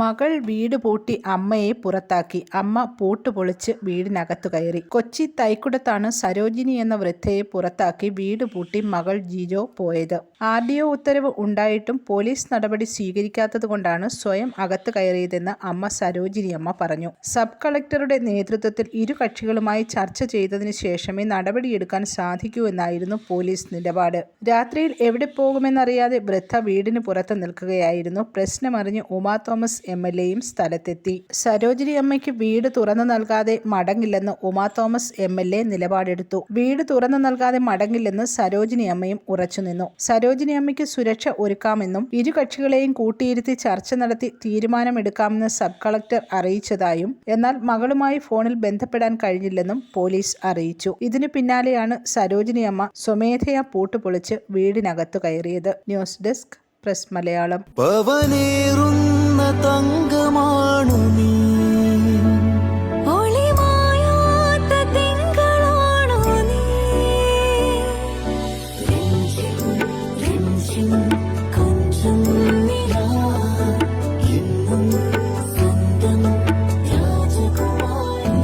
മകൾ വീട് പൂട്ടി അമ്മയെ പുറത്താക്കി. അമ്മ പൂട്ട് പൊളിച്ച് വീടിനകത്തു കയറി. കൊച്ചി തൈക്കുടത്താണ് സരോജിനി എന്ന വൃദ്ധയെ പുറത്താക്കി വീട് പൂട്ടി മകൾ ജിജോ പോയത്. ആർ ഡി ഒ ഉത്തരവ് ഉണ്ടായിട്ടും പോലീസ് നടപടി സ്വീകരിക്കാത്തത് കൊണ്ടാണ് സ്വയം അകത്ത് കയറിയതെന്ന് അമ്മ സരോജിനി അമ്മ പറഞ്ഞു. സബ് കളക്ടറുടെ നേതൃത്വത്തിൽ ഇരു കക്ഷികളുമായി ചർച്ച ചെയ്തതിനു ശേഷമേ നടപടിയെടുക്കാൻ സാധിക്കൂ എന്നായിരുന്നു പോലീസ് നിലപാട്. രാത്രിയിൽ എവിടെ പോകുമെന്നറിയാതെ വൃദ്ധ വീടിന് പുറത്ത് നിൽക്കുകയായിരുന്നു. പ്രശ്നമറിഞ്ഞ് ഉമാ തോമസ് എം എൽ എയും സ്ഥലത്തെത്തി. സരോജിനി അമ്മയ്ക്ക് വീട് തുറന്നു നൽകാതെ മടങ്ങില്ലെന്ന് Uma Thomas M L A നിലപാടെടുത്തു. വീട് തുറന്നു നൽകാതെ മടങ്ങില്ലെന്ന് സരോജിനി അമ്മയും ഉറച്ചുനിന്നു സരോജിനി അമ്മയ്ക്ക് സുരക്ഷ ഒരുക്കാമെന്നും ഇരു കക്ഷികളെയും കൂട്ടിയിരുത്തി ചർച്ച നടത്തി തീരുമാനമെടുക്കാമെന്ന് സബ് കളക്ടർ അറിയിച്ചതായും എന്നാൽ മകളുമായി ഫോണിൽ ബന്ധപ്പെടാൻ കഴിഞ്ഞില്ലെന്നും പോലീസ് അറിയിച്ചു. ഇതിനു പിന്നാലെയാണ് സരോജിനി അമ്മ സ്വമേധയാ പൂട്ടുപൊളിച്ച് വീടിനകത്തു കയറിയത്. News desk press Malayalam.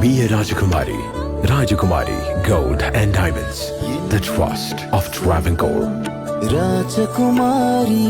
രാജകുമാരി Be a Rajakumari. Rajakumari Gold and Diamonds. The trust of Travancore. രാജകുമാരി